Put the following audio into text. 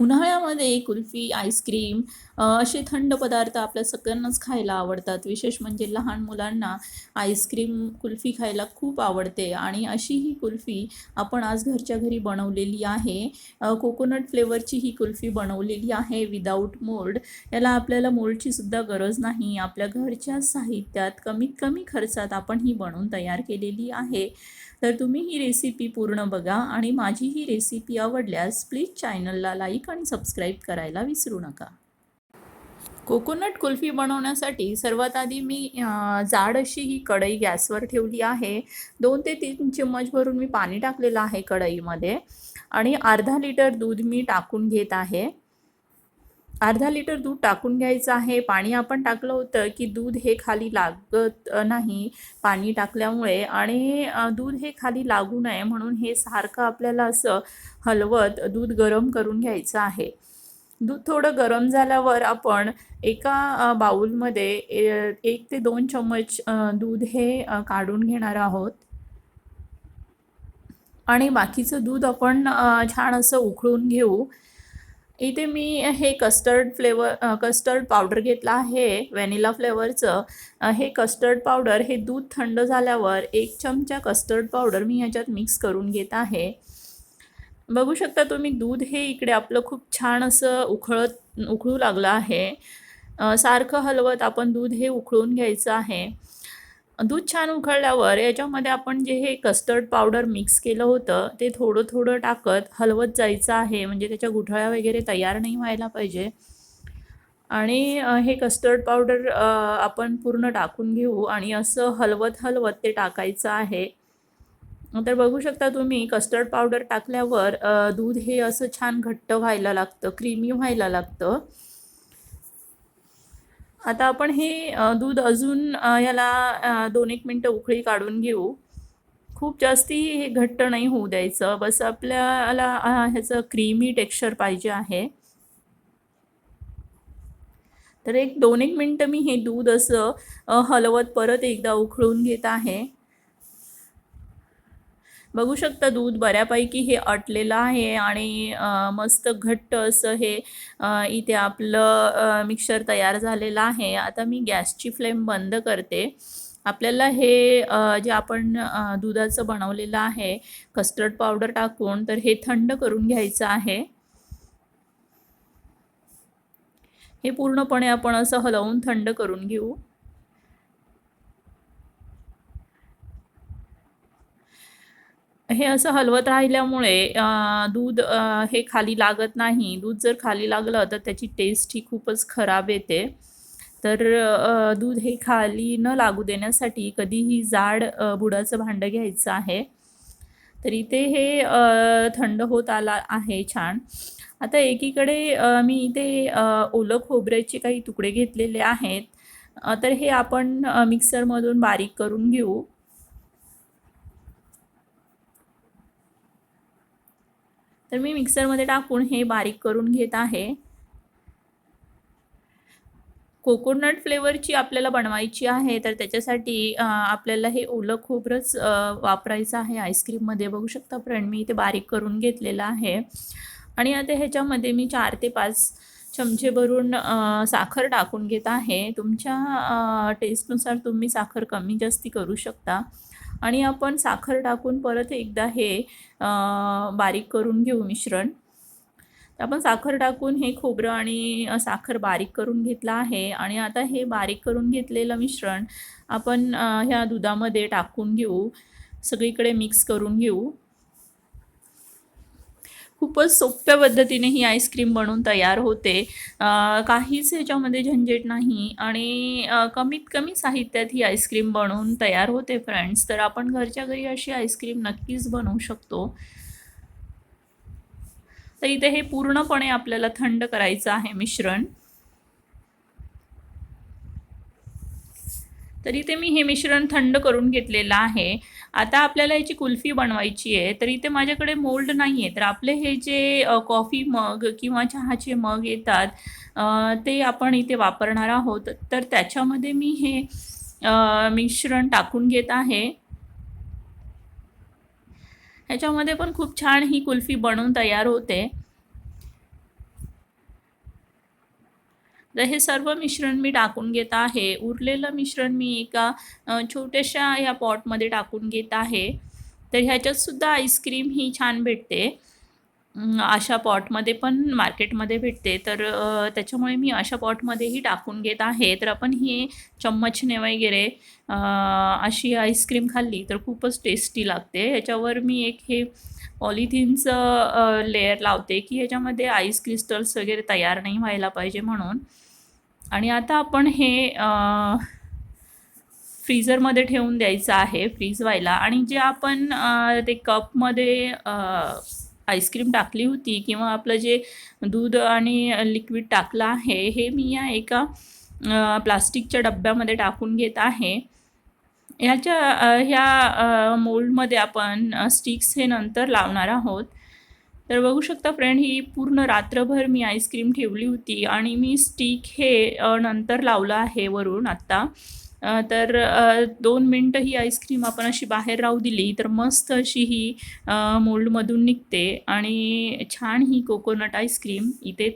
उन्हाळ्यामध्ये कुल्फी आईस्क्रीम असे थंड पदार्थ आपल्या सगळ्यांनाच खायला आवडतात. विशेष म्हणजे लहान मुलांना आईस्क्रीम कुल्फी खायला खूप आवडते. आणि अशी ही कुल्फी आपण आज घरच्या घरी बनवलेली आहे. कोकोनट फ्लेवरची ही कुल्फी बनवलेली आहे विदाऊट मोल्ड याला आपल्याला मोल्डची सुद्धा गरज नाही. आपल्या घरच्या साहित्यात कमीत कमी खर्चात आपण ही बनवून तयार केलेली आहे. तर तुम्ही ही रेसिपी पूर्ण बघा. आणि माझी ही रेसिपी आवडल्यास प्लीज चॅनलला लाईक आणि सबस्क्राईब करायला विसरू नका. कोकोनट कुल्फी बनवण्यासाठी सर्वात आधी मी जाड अशी ही कढई गॅसवर ठेवली आहे. दोन ते तीन चम्मच भरून मी पाणी टाकलेलं आहे कढईमध्ये. आणि अर्धा लिटर दूध मी टाकून घेत आहे. अर्धा लिटर दूध टाकून घ्यायचं आहे. पाणी आपण टाकलं होतं की दूध हे खाली लागत नाही पाणी टाकल्यामुळे. आणि दूध हे खाली लागू नये म्हणून हे सारखं आपल्याला असं हलवत दूध गरम करून घ्यायचं आहे. दूध थोडं गरम झाल्यावर आपण एका बाऊलमध्ये एक ते दोन चम्मच दूध हे काढून घेणार आहोत. आणि बाकीचं दूध आपण छान असं उकळून घेऊ. इथे मी हे कस्टर्ड फ्लेवर कस्टर्ड पावडर घेतला आहे व्हॅनिला फ्लेवरचं हे कस्टर्ड पावडर हे दूध थंड झाल्यावर एक चमचा कस्टर्ड पावडर मी ह्याच्यात मिक्स करून घेत आहे. बघू शकता तुम्ही दूध हे इकडे आपलं खूप छान असं उकळत उकळू लागलं आहे. सारखं हलवत आपण दूध हे उकळून घ्यायचं आहे. दूध छान उकळल्यावर याच्यामध्ये आपण जे हे कस्टर्ड पावडर मिक्स केलं होतं ते थोडं थोडं टाकत हलवत जायचं आहे. म्हणजे त्याच्या गुठळ्या वगैरे तयार नाही व्हायला पाहिजे. आणि हे कस्टर्ड पावडर आपण पूर्ण टाकून घेऊ आणि असं हलवत हलवत ते टाकायचं आहे. तर बघू शकता तुम्ही कस्टर्ड पावडर टाकल्यावर दूध हे असं छान घट्ट व्हायला लागतं क्रीमी व्हायला लागतं. आता आपण हे दूध अजून ह्याला दोन एक मिनटं उकळी काढून घेऊ. खूप जास्ती हे घट्ट नाही होऊ द्यायचं. बस आपल्याला ह्याचं क्रीमी टेक्स्चर पाहिजे आहे. तर एक दोन एक मिनटं मी हे दूध असं हलवत परत एकदा उकळून घेत आहे. बघू शकता दूध बऱ्यापैकी हे अटलेलं आहे आणि मस्त घट्ट असं हे इथे आपलं मिक्सर तयार झालेलं आहे. आता मी गॅसची फ्लेम बंद करते. आपल्याला हे जे आपण दुधाचं बनवलेलं आहे कस्टर्ड पावडर टाकून तर हे थंड करून घ्यायचं आहे. हे पूर्णपणे आपण असं हलवून थंड करून घेऊ. हे असं हलवत राहिल्यामुळे दूध हे खाली लागत नाही. दूध जर खाली लागलं तर त्याची टेस्ट ही खूपच खराब येते. तर दूध हे खाली न लागू देण्यासाठी कधीही जाड बुडाचं भांडं घ्यायचं आहे. तर इथे हे थंड होत आला आहे छान. आता एकीकडे मी इथे ओलं खोबऱ्याचे काही तुकडे घेतलेले आहेत. तर हे आपण मिक्सरमधून बारीक करून घेऊ. तर मी मिक्सरमध्ये टाकून हे बारीक करून घेत आहे. कोकोनट फ्लेवरची आपल्याला बनवायची आहे तर त्याच्यासाठी आपल्याला हे ओलं खोबरंच वापरायचं आहे आईस्क्रीममध्ये. बघू शकता फ्रेंड मी इथे बारीक करून घेतलेलं आहे. आणि आता ह्याच्यामध्ये मी चार ते पाच चमचे भरून साखर टाकून घेत आहे. तुमच्या टेस्टनुसार तुम्ही साखर कमी जास्ती करू शकता. आणि आपण साखर टाकून परत एकदा हे बारीक करून घेऊ मिश्रण. आपण साखर टाकून हे खोबरं आणि साखर बारीक करून घेतलं आहे आणि आता हे बारीक करून घेतलेलं मिश्रण आपण ह्या दुधामध्ये टाकून घेऊ. सगळीकडे मिक्स करून घेऊ. खूपच सोप्या पद्धतीने ही आईस्क्रीम बनवून तयार होते. काहीच ह्याच्यामध्ये झंझट नाही आणि कमीत कमी साहित्यात ही आईस्क्रीम बनवून तयार होते फ्रेंड्स तर आपण घरच्या घरी अशी आईस्क्रीम नक्कीच बनवू शकतो. तर इथे हे पूर्णपणे आपल्याला थंड करायचं आहे मिश्रण. तर इथे मी हे मिश्रण थंड करून घेतलेलं आहे. आता आपल्याला याची कुल्फी बनवायची आहे तर इथे माझ्याकडे मोल्ड नाही आहे तर आपले हे जे कॉफी मग किंवा चहाचे मग येतात ते आपण इथे वापरणार आहोत. तर त्याच्यामध्ये मी हे मिश्रण टाकून घेत आहे. ह्याच्यामध्ये पण खूप छान ही कुल्फी बनवून तयार होते. तर हे सर्व मिश्रण मी टाकून घेत आहे. उरलेलं मिश्रण मी एका छोट्याशा ह्या पॉटमध्ये टाकून घेत आहे. तर ह्याच्यातसुद्धा आईस्क्रीम ही छान भेटते. अशा पॉटमध्ये पण मार्केटमध्ये भेटते. तर त्याच्यामुळे मी अशा पॉटमध्येही टाकून घेत आहे. तर आपण ही चम्मचने वगैरे अशी आईस्क्रीम खाल्ली तर खूपच टेस्टी लागते. ह्याच्यावर मी एक हे पॉलिथिनचं लेअर लावते की ह्याच्यामध्ये आईस क्रिस्टल्स वगैरे तयार नाही व्हायला पाहिजे म्हणून. आणि आता आपण हे फ्रीजरमध्ये ठेवून द्यायचं आहे फ्रीज व्हायला. आणि जे आपण ते कपमध्ये आईस्क्रीम टाकली होती किंवा आपलं जे दूध आणि लिक्विड टाकलं आहे हे मी या एका प्लास्टिकच्या डब्यामध्ये टाकून घेत आहे. ह्याच्या ह्या मोल्डमध्ये आपण स्टिक्स हे नंतर लावणार आहोत. तर बघू शकता फ्रेंड ही पूर्ण रात्रभर मी आईस्क्रीम ठेवली होती आणि मी स्टिक हे नंतर लावलं आहे वरून आत्ता. तर दोन मिनटं ही आईस्क्रीम आपण अशी बाहेर राहू दिली तर मस्त अशी ही मोल्डमधून निघते आणि छान ही कोकोनट आईस्क्रीम इथे